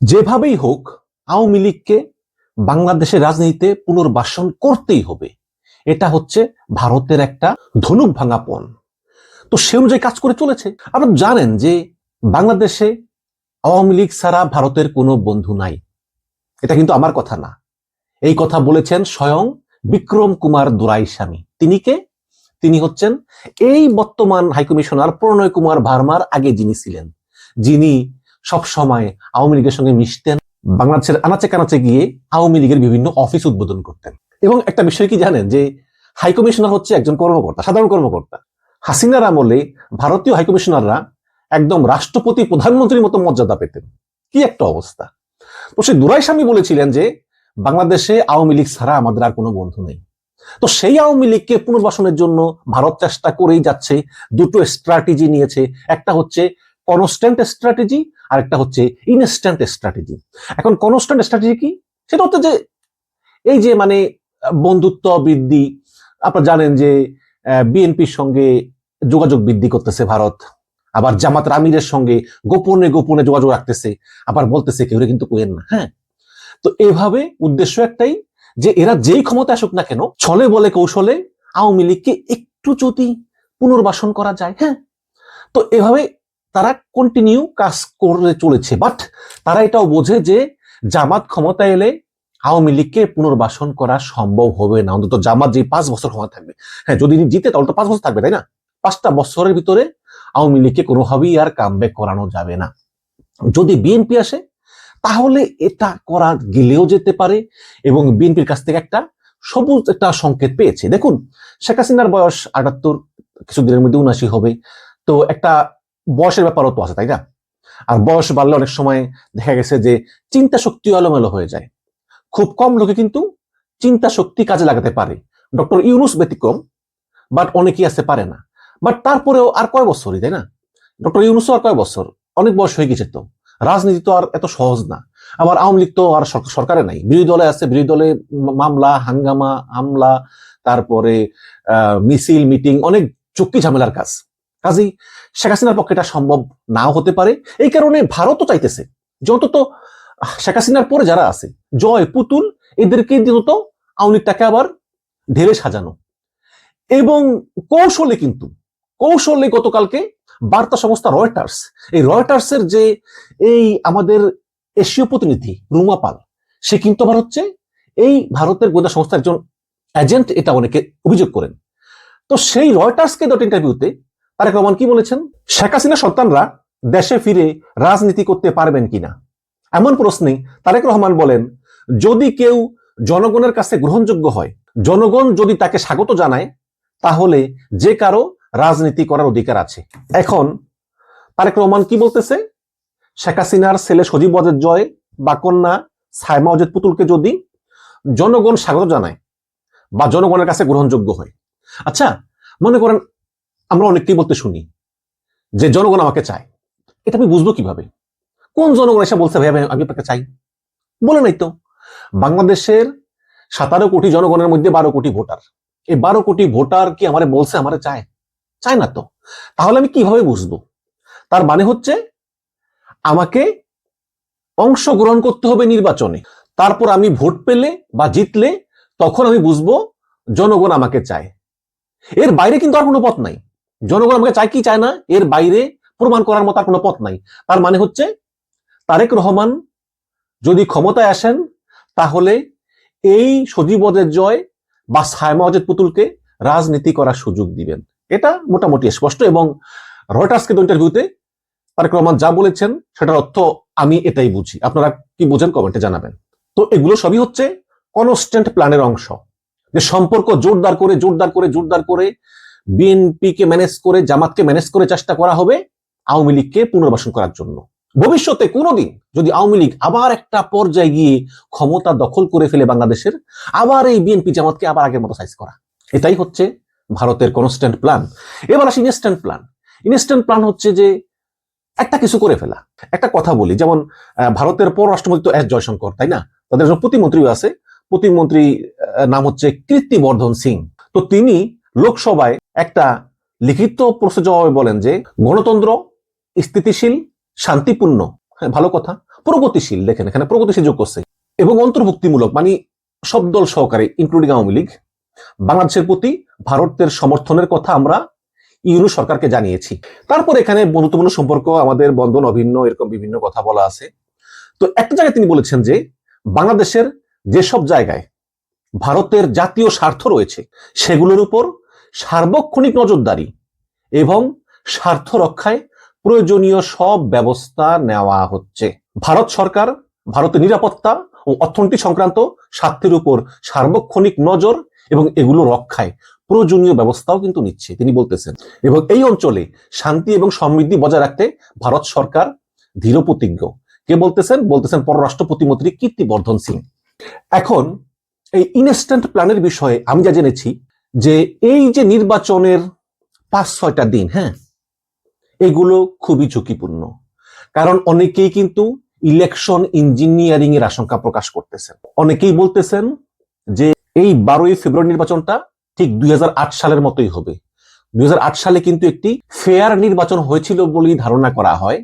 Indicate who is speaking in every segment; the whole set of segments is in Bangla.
Speaker 1: যেভাবেই হোক, আওয়ামী লীগকে বাংলাদেশের রাজনীতিতে পুনর্বাসন করতেই হবে। এটা হচ্ছে ভারতের একটা ধনুক ভাঙাপন তো সে অনুযায়ী কাজ করে চলেছে। আপনারা জানেন যে বাংলাদেশে আওয়ামী লীগ ছাড়া ভারতের কোনো বন্ধু নাই। এটা কিন্তু আমার কথা না। এই কথা বলেছেন স্বয়ং বিক্রম কুমার দুরাইস্বামী। তিনি কে? তিনি হচ্ছেন এই বর্তমান হাইকমিশনার প্রণয় কুমার ভার্মার আগে যিনি ছিলেন। যিনি সব সময় আওয়ামী লীগের সঙ্গে মিশতেন। বাংলাদেশের আনাচে কানাচে গিয়ে আওয়ামী লীগের বিভিন্ন অফিস উদ্বোধন করতেন। এবং একটা বিষয় কি জানেন? যে হাইকমিশনার হচ্ছে একজন কর্মকর্তা, সাধারণ কর্মকর্তা। হাসিনার আমলে ভারতীয় হাইকমিশনাররা একদম রাষ্ট্রপতি, প্রধানমন্ত্রীর মতো মর্যাদা পেতেন। কি একটা অবস্থা। তো সে দুরাই স্বামী বলেছিলেন যে, বাংলাদেশে আওয়ামী লীগ ছাড়া আমাদের আর কোনো বন্ধু নেই। তো সেই আওয়ামী লীগকে পুনর্বাসনের জন্য ভারত চেষ্টা করেই যাচ্ছে, দুটো স্ট্র্যাটেজি নিয়েছে। একটা হচ্ছে কনস্ট্যান্ট স্ট্র্যাটেজি আর একটা হচ্ছে ইনস্ট্যান্ট স্ট্র্যাটেজি এখন কনস্ট্যান্ট স্ট্র্যাটেজি কি? সেটা হচ্ছে যে এই যে মানে বন্ধুত্ব বৃদ্ধি, আপনারা জানেন যে বিএনপির সঙ্গে যোগাযোগ বৃদ্ধি করতেছে ভারত। আবার জামাত আমিরের সঙ্গে গোপনে গোপনে যোগাযোগ রাখতেছে। আবার বলতেছে কেউ কিন্তু কোয়েন না হ্যাঁ? তো এভাবে উদ্দেশ্য একটাই যে এরা যেই ক্ষমতা আসুক না কেন, ছলে বলে কৌশলে আওয়ামী লীগকে একটু যদি পুনর্বাসন করা যায় হ্যাঁ? তো এভাবে তারা কন্টিনিউ কাজ করে চলেছে বাট তারা এটাও বোঝে যে জামাত ক্ষমতা এলে আওয়ামী লীগকে পুনর্বাসন করা সম্ভব হবে না। অন্তত জামাত যে পাঁচ বছর ক্ষমতা থাকবে হ্যাঁ যদি জিতে, তাহলে তো পাঁচ বছর থাকবে, তাই না? পাঁচটা বছরের ভিতরে আওয়ামী লীগকে কোনোভাবেই আর কামব্যাক করানো যাবে না। যদি বিএনপি আসে, তাহলে এটা করা গেলেও যেতে পারে এবং বিএনপির কাছ থেকে একটা সবুজ একটা সংকেত পেয়েছে। দেখুন, শেখ হাসিনার বয়স আটাত্তর, কিছুদিনের মধ্যে উনাশি হবে। তো একটা বয়সের ব্যাপারও তো আছে, তাই না? আর বয়স বাড়লে অনেক সময় দেখা গেছে যে চিন্তা শক্তি এলোমেলো হয়ে যায়। খুব কম লোকে কিন্তু চিন্তা শক্তি কাজে লাগাতে পারে। ডক্টর ইউনুস ব্যতিক্রম, বাট অনেকেই আসতে পারে না। বাট তারপরেও আর কয় বছরই, তাই না? ডক্টর ইউনুসও আর কয় বছর? অনেক বয়স হয়ে গেছে তো। রাজনীতি তো আর এত সহজ না। আবার আওয়ামী লীগ তো আর সর- সরকারে নাই। বিরোধী দলে আছে, বিরোধী দলে মামলা, হাঙ্গামা, হামলা, তারপরে মিছিল, মিটিং, অনেক চুক্তি ঝামেলার কাজ। কাজেই শেখ হাসিনার পক্ষে এটা সম্ভব নাও হতে পারে। এই কারণে ভারতও চাইতেছে যে অন্তত শেখ হাসিনার পরে যারা আছে, জয় পুতুল, এদেরকে দিনত আওয়ামী আবার ঢেলে সাজানো। এবং কৌশলে কিন্তু, কৌশলে গতকালকে বার্তা সংস্থা রয়টার্স, এই রয়টার্সের যে এই আমাদের এশীয় প্রতিনিধি রুমা পাল, সে কিন্তু আবার হচ্ছে এই ভারতের গোয়েন্দা সংস্থার একজন এজেন্ট এটা অনেকে অভিযোগ করেন। তো সেই রয়টার্সকে দট ইন্টারভিউতে তারেক রহমান কি বলেছেন? শেখ হাসিনা সন্তানরা দেশে ফিরে রাজনীতি করতে পারবেন কিনা? এমন প্রশ্নে তারেক রহমান বলেন, যদি কেউ জনগণের কাছে গ্রহণযোগ্য হয়, জনগণ যদি তাকে স্বাগত জানায়, তাহলে যে কারও রাজনীতি করার অধিকার আছে। এখন তারেক রহমান কি বলতেছে? শেখ হাসিনার ছেলে সজীব ওয়াজেদ জয় বা কন্যা সাইমা অজেদ পুতুলকে যদি জনগণ স্বাগত জানায় বা জনগণের কাছে গ্রহণযোগ্য হয়। আচ্ছা মনে করেন আমরা অনেককেই বলতে শুনি যে জনগণ আমাকে চায়। এটা আমি বুঝব কীভাবে? কোন জনগণ এসে বলছে, ভাই, আমি- আপনাকে চাই? বলে নাই তো। বাংলাদেশের সতেরো কোটি জনগণের মধ্যে বারো কোটি ভোটার। এই বারো কোটি ভোটার কি আমারে বলছে, আমারে চায়? চায় না তো। তাহলে আমি কীভাবে বুঝব? তার মানে হচ্ছে, আমাকে অংশগ্রহণ করতে হবে নির্বাচনে। তারপর আমি ভোট পেলে বা জিতলে তখন আমি বুঝব জনগণ আমাকে চায়। এর বাইরে কিন্তু আর কোনো পথ নাই। জনগণ আমাকে চায় কি চায় না, এর বাইরে প্রমাণ করার মতো আর কোনো পথ নাই। তার মানে হচ্ছে, তারেক রহমান যদি ক্ষমতায় আসেন, তাহলে এই সজীবদের জয় বা সায়মা অজেদ পুতুলকে রাজনীতি করার সুযোগ দিবেন। এটা মোটামুটি স্পষ্ট এবং রয়টার্সকে তো ইন্টারভিউতে তারেক রহমান যা বলেছেন, সেটার অর্থ আমি এটাই বুঝি। আপনারা কি বুঝেন কমেন্টে জানাবেন। তো এগুলো সবই হচ্ছে কনস্ট্যান্ট প্ল্যানের অংশ। যে সম্পর্ক জোরদার করে জোরদার করে জোরদার করে বিএনপি কে ম্যানেজ করে, জামাতকে ম্যানেজ করে চেষ্টা করা হবে আওয়ামী লীগকে পুনর্বাসন করার জন্য। ভবিষ্যতে কোনোদিন যদি আওয়ামী লীগ আবার একটা পর্যায়ে গিয়ে ক্ষমতা দখল করে ফেলে বাংলাদেশের, আবার এই বিএনপি জামাতকে আবার আগের মতো সাইজ করা। এটাই হচ্ছে ভারতের কনস্ট্যান্ট প্ল্যান এবার আসি ইনস্ট্যান্ট প্ল্যান ইনস্ট্যান্ট প্ল্যান হচ্ছে যে একটা কিছু করে ফেলা। একটা কথা বলি, যেমন ভারতের পররাষ্ট্রমন্ত্রী তো এস জয়শঙ্কর, তাই না? তাদের প্রতিমন্ত্রীও আছে। প্রতিমন্ত্রী নাম হচ্ছে কীর্তিবর্ধন সিং। তো তিনি লোকসভায় একটা লিখিত প্রশ্নের জবাবে বলেন যে, গণতন্ত্র স্থিতিশীল, শান্তিপূর্ণ হ্যাঁ ভালো কথা, প্রগতিশীল, দেখেন এখানে প্রগতিশীল যোগ করছে। এবং অন্তর্ভুক্তিমূলক মানে সব দল সহকারে ইনক্লুডিং আওয়ামী লীগ, বাংলাদেশের প্রতি ভারতের সমর্থনের কথা আমরা ইউনু সরকারকে জানিয়েছি। তারপর এখানে বন্ধুত্বপূর্ণ সম্পর্ক, আমাদের বন্ধন অভিন্ন, এরকম বিভিন্ন কথা বলা আছে। তো একটা জায়গায় তিনি বলেছেন যে, বাংলাদেশের যেসব জায়গায় ভারতের জাতীয় স্বার্থ রয়েছে, সেগুলোর উপর সার্বক্ষণিক নজরদারি এবং স্বার্থ রক্ষায় প্রয়োজনীয় সব ব্যবস্থা নেওয়া হচ্ছে। ভারত সরকার, ভারতের নিরাপত্তা ও অর্থনীতি সংক্রান্ত স্বার্থের উপর সার্বক্ষণিক নজর এবং এগুলো রক্ষায় প্রয়োজনীয় ব্যবস্থাও কিন্তু নিচ্ছে, তিনি বলতেছেন। এবং এই অঞ্চলে শান্তি এবং সমৃদ্ধি বজায় রাখতে ভারত সরকার দৃঢ় প্রতিজ্ঞ কে বলতেছেন? বলতেছেন পররাষ্ট্র প্রতিমন্ত্রী কীর্তিবর্ধন সিং। এখন এই ইনস্ট্যান্ট প্ল্যানের বিষয়ে আমি যা জেনেছি যে এই যে নির্বাচনের পাঁচ, ছয়টা দিন হ্যাঁ এগুলো খুবই ঝুঁকিপূর্ণ। কারণ অনেকেই কিন্তু ইলেকশন ইঞ্জিনিয়ারিং এর আশঙ্কা প্রকাশ করতেছেন। অনেকেই বলতেছেন যে এই বারোই ফেব্রুয়ারি নির্বাচনটা ঠিক দুই হাজার আট সালের মতোই হবে। দুই হাজার আট সালে কিন্তু একটি ফেয়ার নির্বাচন হয়েছিল বলেই ধারণা করা হয়।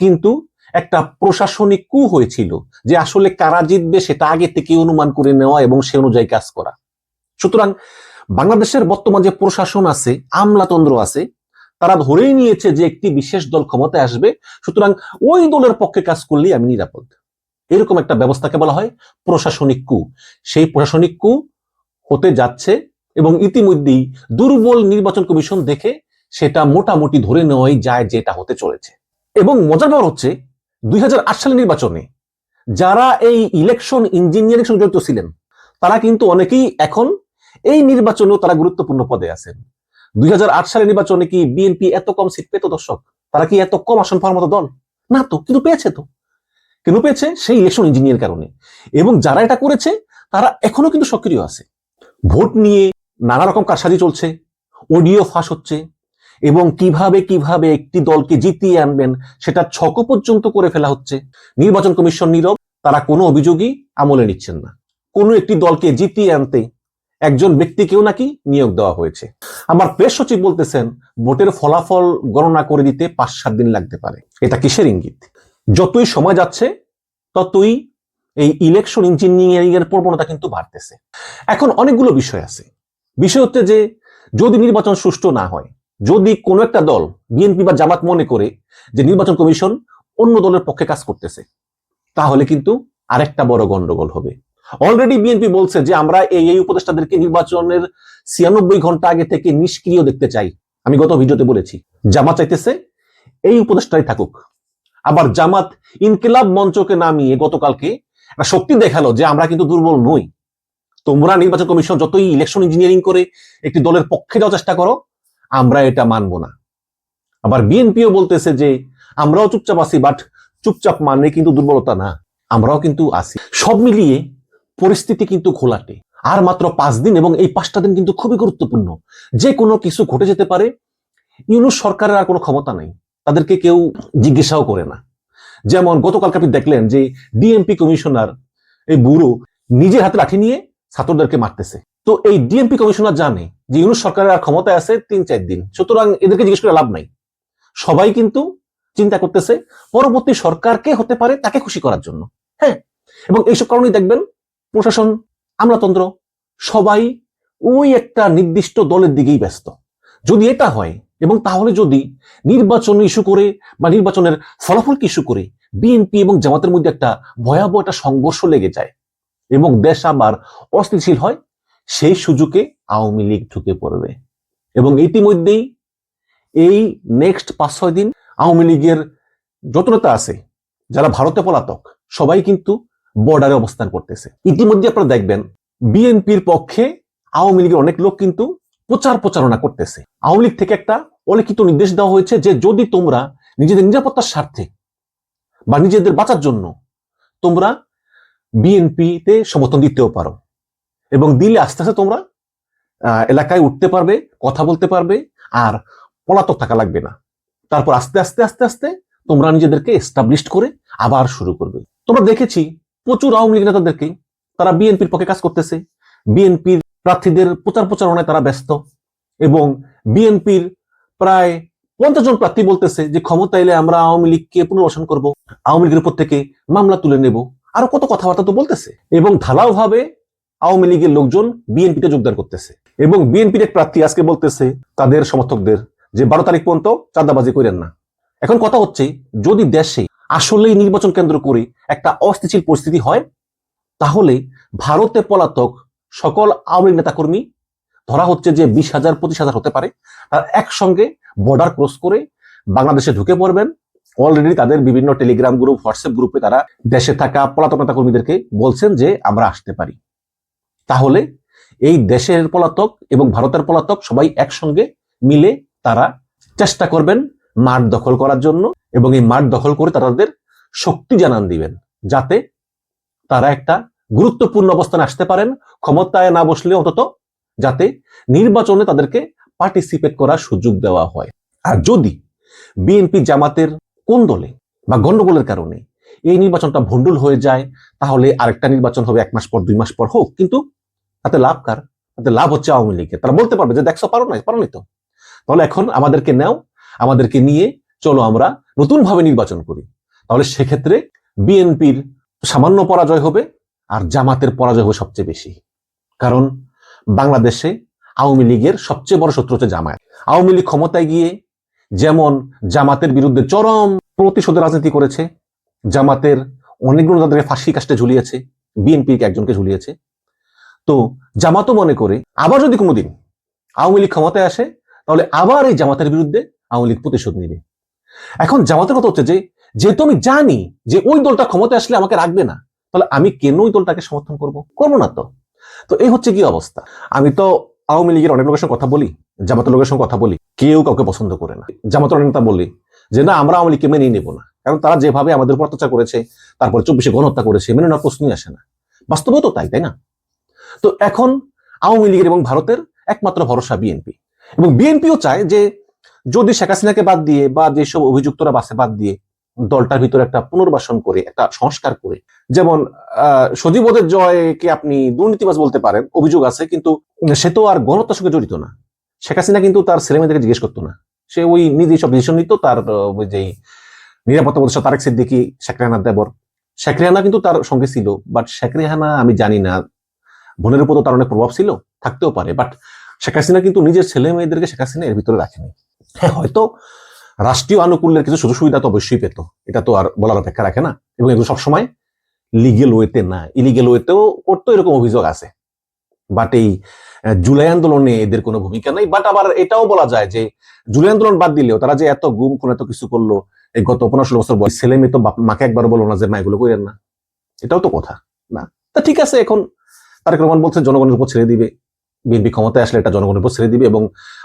Speaker 1: কিন্তু একটা প্রশাসনিক কু হয়েছিল যে আসলে কারা জিতবে সেটা আগে থেকে অনুমান করে নেওয়া এবং সে অনুযায়ী কাজ করা। সুতরাং বাংলাদেশের বর্তমান যে প্রশাসন আছে, আমলাতন্ত্র আছে, তারা ধরেই নিয়েছে যে একটি বিশেষ দল ক্ষমতায় আসবে। সুতরাং ওই দলের পক্ষে কাজ করলেই আমি নিরাপদ। এরকম একটা ব্যবস্থাকে বলা হয় প্রশাসনিক কু। সেই প্রশাসনিক কু হতে যাচ্ছে এবং ইতিমধ্যেই দুর্বল নির্বাচন কমিশন দেখে সেটা মোটামুটি ধরে নেওয়াই যায় যেটা হতে চলেছে। এবং মজার ব্যাপার হচ্ছে দুই সালের নির্বাচনে যারা এই ইলেকশন ইঞ্জিনিয়ারিং সঙ্গে জড়িত ছিলেন, তারা কিন্তু অনেকেই এখন এই নির্বাচনেও তারা গুরুত্বপূর্ণ পদে আছেন। দুই সালের নির্বাচনে কি বিএনপি এত কম সিট পেত দর্শক? তারা কি এত কম আসন পাওয়ার মতো দল? না তো, কিন্তু পেয়েছে তো। কেন পেয়েছে সেই ইলেকশন ইঞ্জিনিয়ার কারণে। এবং যারা এটা করেছে, তারা এখনও কিন্তু সক্রিয় আছে। ভোট নিয়ে নানা রকম কারসাজি চলছে অডিও ফাঁস হচ্ছে এবং কীভাবে কীভাবে একটি দলকে জিতিয়ে আনবেন সেটা ছক পর্যন্ত করে ফেলা হচ্ছে। নির্বাচন কমিশন নীরব, তারা কোনো অভিযোগই আমলে নিচ্ছেন না। কোনো একটি দলকে জিতিয়ে আনতে একজন ব্যক্তিকেও নাকি নিয়োগ দেওয়া হয়েছে। আমার প্রেস সচিব বলতেছেন, ভোটের ফলাফল গণনা করে দিতে পাঁচ সাত দিন লাগতে পারে। এটা কিসের ইঙ্গিত? যতই সময় যাচ্ছে, ততই এই ইলেকশন ইঞ্জিনিয়ারিং এর প্রবণতা কিন্তু বাড়তেছে। এখন অনেকগুলো বিষয় আছে। বিষয় হচ্ছে যে, যদি নির্বাচন সুষ্ঠু না হয় যদি কোনো একটা দল বিএনপি বা জামাত মনে করে যে নির্বাচন কমিশন অন্য দলের পক্ষে কাজ করতেছে, তাহলে কিন্তু আরেকটা বড় গন্ডগোল হবে। অলরেডি বিএনপি বলছে যে আমরা এই এই উপদেষ্টাদেরকে নির্বাচনের ছিয়ানব্বই ঘণ্টা আগে থেকে নিষ্ক্রিয় দেখতে চাই। আমি গত ভিডিওতে বলেছি, জামাত চাইতেছে এই উপদেষ্টাই থাকুক। আবার জামাত ইনকিলাব মঞ্চকে নামিয়ে গতকালকে শক্তি দেখাল যে আমরা কিন্তু দুর্বল নই। তোমরা নির্বাচন কমিশন যতই ইলেকশন ইঞ্জিনিয়ারিং করে একটি দলের পক্ষে যাওয়ার চেষ্টা করো আমরা এটা মানব না। আবার বিএনপিও বলতেছে যে, আমরাও চুপচাপ আছি বাট চুপচাপ মানে কিন্তু দুর্বলতা না। আমরাও কিন্তু আছি। সব মিলিয়ে পরিস্থিতি কিন্তু ঘোলাটে। আর মাত্র পাঁচ দিন এবং এই পাঁচটা দিন কিন্তু খুবই গুরুত্বপূর্ণ। যে কোনো কিছু ঘটে যেতে পারে, ইউনুস সরকারের আর কোনো ক্ষমতা নাই। তাদেরকে কেউ জিজ্ঞাসাও করে না। যেমন গতকালকে আপনি দেখলেন যে, ডিএমপি কমিশনার, এই বুড়ো নিজের হাতে লাঠি নিয়ে ছাত্রদেরকে মারতেছে। তো এই ডিএমপি কমিশনার জানে যে ইউনুস সরকারের আর ক্ষমতায় আছে তিন, চার দিন। সুতরাং এদেরকে জিজ্ঞেস করে লাভ নাই। সবাই কিন্তু চিন্তা করতেছে পরবর্তী সরকারকে হতে পারে তাকে খুশি করার জন্য। হ্যাঁ এবং এইসব কারণেই দেখবেন প্রশাসন, আমলাতন্ত্র সবাই ওই একটা নির্দিষ্ট দলের দিকেই ব্যস্ত। যদি এটা হয় এবং তাহলে যদি নির্বাচন ইস্যু করে বা নির্বাচনের ফলাফলকে ইস্যু করে বিএনপি এবং জামাতের মধ্যে একটা ভয়াবহ একটা সংঘর্ষ লেগে যায় এবং দেশ আবার অস্থিতিশীল হয়। সেই সুযোগে আওয়ামী লীগ ঢুকে পড়বে। এবং ইতিমধ্যেই এই নেক্সট পাঁচ ছয় দিন আওয়ামী লীগের যত নেতা আছে, যারা ভারতে পলাতক, সবাই কিন্তু বর্ডারে অবস্থান করতেছে। ইতিমধ্যে আপনারা দেখবেন, বিএনপির পক্ষে আওয়ামী লীগের অনেক লোক কিন্তু প্রচার প্রচারণা করতেছে। আওয়ামী লীগ থেকে একটা অলিখিত নির্দেশ দেওয়া হয়েছে যে, যদি তোমরা নিজেদের নিরাপত্তার স্বার্থে বা নিজেদের বাঁচার জন্য তোমরা বিএনপিতে সমর্থন দিতেও পারো। এবং দিলে আস্তে আস্তে তোমরা এলাকায় উঠতে পারবে, কথা বলতে পারবে, আর পলাতক থাকা লাগবে না। তারপর আস্তে আস্তে আস্তে আস্তে তোমরা নিজেদেরকে এস্টাবলিশ করে আবার শুরু করবে। তোমরা দেখেছি, প্রচুর আওয়ামী লীগ নেতাদেরকে, তারা বিএনপির পক্ষে কাজ করতেছে। বিএনপির প্রার্থীদের প্রচার প্রচারণায় তারা ব্যস্ত। এবং বিএনপির প্রায় পঞ্চাশ জন প্রার্থী বলতেছে যে, ক্ষমতা এলে আমরা আওয়ামী লীগকে পুনর্বাসন করব। আওয়ামী লীগের উপর থেকে মামলা তুলে নেব। আরও কত কথাবার্তা তো বলতেছে। এবং ঢালাও ভাবে আওয়ামী লীগের লোকজন বিএনপিতে যোগদান করতেছে। এবং বিএনপির এক প্রার্থী আজকে বলতেছে, তাদের সমর্থকদের, যে বারো তারিখ পর্যন্ত চাঁদাবাজি করেন না। এখন কথা হচ্ছে, যদি দেশে আসলেই নির্বাচন কেন্দ্র করে একটা অস্থিতিশীল পরিস্থিতি হয়, তাহলে ভারতে পলাতক সকল আওয়ামী নেতাকর্মী, ধরা হচ্ছে যে বিশ হাজার, পঁচিশ হাজার হতে পারে, তার একসঙ্গে বর্ডার ক্রস করে বাংলাদেশে ঢুকে পড়বেন। অলরেডি তাদের বিভিন্ন টেলিগ্রাম গ্রুপ হোয়াটসঅ্যাপ গ্রুপে তারা দেশে থাকা পলাতক নেতা কর্মীদেরকে বলছেন যে আমরা আসতে পারি। তাহলে এই দেশের পলাতক এবং ভারতের পলাতক সবাই একসঙ্গে মিলে তারা চেষ্টা করবেন মাঠ দখল করার জন্য এবং এই মাঠ দখল করে তারা তাদের শক্তি জানান দিবেন, যাতে তারা একটা গুরুত্বপূর্ণ অবস্থানে আসতে পারেন, ক্ষমতায় না বসলে অন্তত যাতে নির্বাচনে তাদেরকে পার্টিসিপেট করার সুযোগ দেওয়া হয়। আর যদি বিএনপি জামাতের কোন দলে বা গন্ডগোলের কারণে এই নির্বাচনটা ভণ্ডুল হয়ে যায়, তাহলে আরেকটা নির্বাচন হবে এক মাস পর, দুই মাস পর হোক, কিন্তু তাতে লাভ কার? তাতে লাভ হচ্ছে আওয়ামী লীগের। তারা বলতে পারবে যে দেখছ, পারো নাই, পারো তো। তাহলে এখন আমাদেরকে নেও, আমাদেরকে নিয়ে চলো আমরা নতুন ভাবে নির্বাচন করি। তাহলে সেক্ষেত্রে বিএনপির সামান্য পরাজয় হবে আর জামাতের পরাজয় হবে সবচেয়ে বেশি। কারণ বাংলাদেশে আওয়ামী লীগের সবচেয়ে বড় শত্রু হচ্ছে জামায়াত। আওয়ামী লীগ ক্ষমতায় গিয়ে যেমন জামাতের বিরুদ্ধে চরম প্রতিশোধের রাজনীতি করেছে, জামাতের অনেকগুলো তাদেরকে ফাঁসি কাষ্টে ঝুলিয়েছে বিএনপি একজনকে ঝুলিয়েছে তো জামাতও মনে করে, আবার যদি কোনোদিন আওয়ামী লীগ ক্ষমতায় আসে, তাহলে আবার এই জামাতের বিরুদ্ধে আওয়ামী লীগ প্রতিশোধ নেবে। এখন জামাতের কথা হচ্ছে যে, যেহেতু আমি জানি যে ওই দলটা ক্ষমতায় আসলে আমাকে রাখবে না, তাহলে আমি কেন ওই দলটাকে সমর্থন করব? করব না তো। তো এই হচ্ছে কি অবস্থা? আমি তো আওয়ামী লীগের অনেক লোকের সঙ্গে কথা বলি, জামাতের লোকের সঙ্গে কথা বলি, কেউ কাউকে পছন্দ করে না। জামাতের নেতা বলি যে, না, আমরা আওয়ামী লীগকে মেনেই নেব না। কারণ তারা যেভাবে আমাদের উপর অত্যাচার করেছে, তারপরে চব্বিশে গণহত্যা করেছে, মেনে নেওয়ার প্রশ্নই আসে না। বাস্তবেও তো তাই তাই না? তো এখন আওয়ামী লীগের এবং ভারতের একমাত্র ভরসা বিএনপি এবং বিএনপিও চায় যে যদি শেখ হাসিনাকে বাদ দিয়ে বা যেসব অভিযুক্তরা বাসে বাদ দিয়ে দলটার ভিতরে একটা পুনর্বাসন করে, একটা সংস্কার করে, যেমন সজীবদের জয়কে আপনি দুর্নীতিবাজ বলতে পারেন, অভিযোগ আছে, কিন্তু সে তো আর গণহত্যার সঙ্গে জড়িত না। শেখ হাসিনা কিন্তু তার ছেলে মেয়েদেরকে জিজ্ঞেস করতো না। সে ওই নিজেই সব ডিসিশন নিত, তার, ওই যে নিরাপত্তা প্রতিষ্ঠা তারেক সিদ্দিকি, শেখ রেহানার দেবর। শেখ রেহানা কিন্তু তার সঙ্গে ছিল বাট শেখ রেহানা আমি জানি না বোনের উপর তার অনেক প্রভাব ছিল থাকতেও পারে বাট শেখ হাসিনা কিন্তু নিজের ছেলে মেয়েদেরকে শেখ হাসিনা এর ভিতরে রাখেনি। হ্যাঁ। হয়তো রাষ্ট্রীয় আনুকূল্যের কিছু সুযোগ সুবিধা তো অবশ্যই পেত এটা তো আর বলার অপেক্ষা রাখে না এবং এগুলো সবসময় লিগেল ওয়েতে না ইলিগেল ওয়েতেও করতো এরকম অভিযোগ আছে। বাট এই জুলাই আন্দোলনে এদের কোনো ভূমিকা নাই বাট আবার এটাও বলা যায় যে জুলাই আন্দোলন বাদ দিলেও তারা যে এত গুম কোন এত কিছু করল এই গত পনেরো ষোলো বছর বয়স ছেলে মেয়ে তো মাকে একবার বলল না যে মা এগুলো করেন না। এটাও তো কথা না। তা ঠিক আছে এখন তারেক রহমান বলছেন জনগণের উপর ছেড়ে দিবে। বিএনপি ক্ষমতায় আসলে এটা জনগণের উপর ছেড়ে দিবে এবং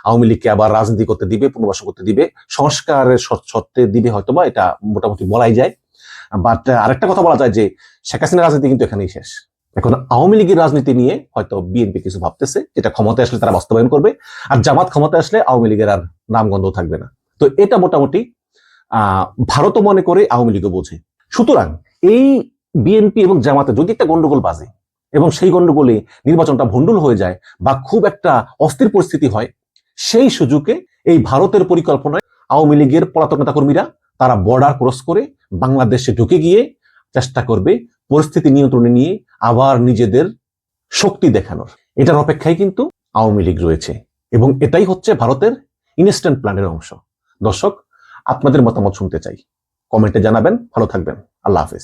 Speaker 1: আওয়ামী লীগকে আবার রাজনীতি করতে দিবে, পুনর্বাসন করতে দিবে। সংস্কারের সত্ত্বে দিবে হয়তোবা, এটা মোটামুটি বলাই যায়। বাট আরেকটা কথা বলা যায় যে, শেখ হাসিনার রাজনীতি কিন্তু এখানেই শেষ। এখন আওয়ামী লীগের রাজনীতি নিয়ে হয়তো বিএনপি কিছু ভাবতেছে, যেটা ক্ষমতায় আসলে তারা বাস্তবায়ন করবে, আর জামাত ক্ষমতায় আসলে আওয়ামী লীগের আর নামগন্ধ থাকবে না। তো এটা মোটামুটি ভারতও মনে করে আওয়ামী লীগও বোঝে। সুতরাং এই বিএনপি এবং জামাতে যদি একটা গন্ডগোল বাজে এবং সেই গন্ডগোলে নির্বাচনটা ভণ্ডুল হয়ে যায় বা খুব একটা অস্থির পরিস্থিতি হয়, সেই সুযোগে এই ভারতের পরিকল্পনায় আওয়ামী লীগের পলাতক নেতা কর্মীরা তারা বর্ডার ক্রস করে বাংলাদেশে ঢুকে গিয়ে চেষ্টা করবে পরিস্থিতি নিয়ন্ত্রণে নিয়ে আবার নিজেদের শক্তি দেখানোর। এটার অপেক্ষায় কিন্তু আওয়ামী লীগ রয়েছে এবং এটাই হচ্ছে ভারতের ইনস্ট্যান্ট প্ল্যানের অংশ। দর্শক, আপনাদের মতামত শুনতে চাই। কমেন্টে জানাবেন, ভালো থাকবেন। আল্লাহ হাফেজ।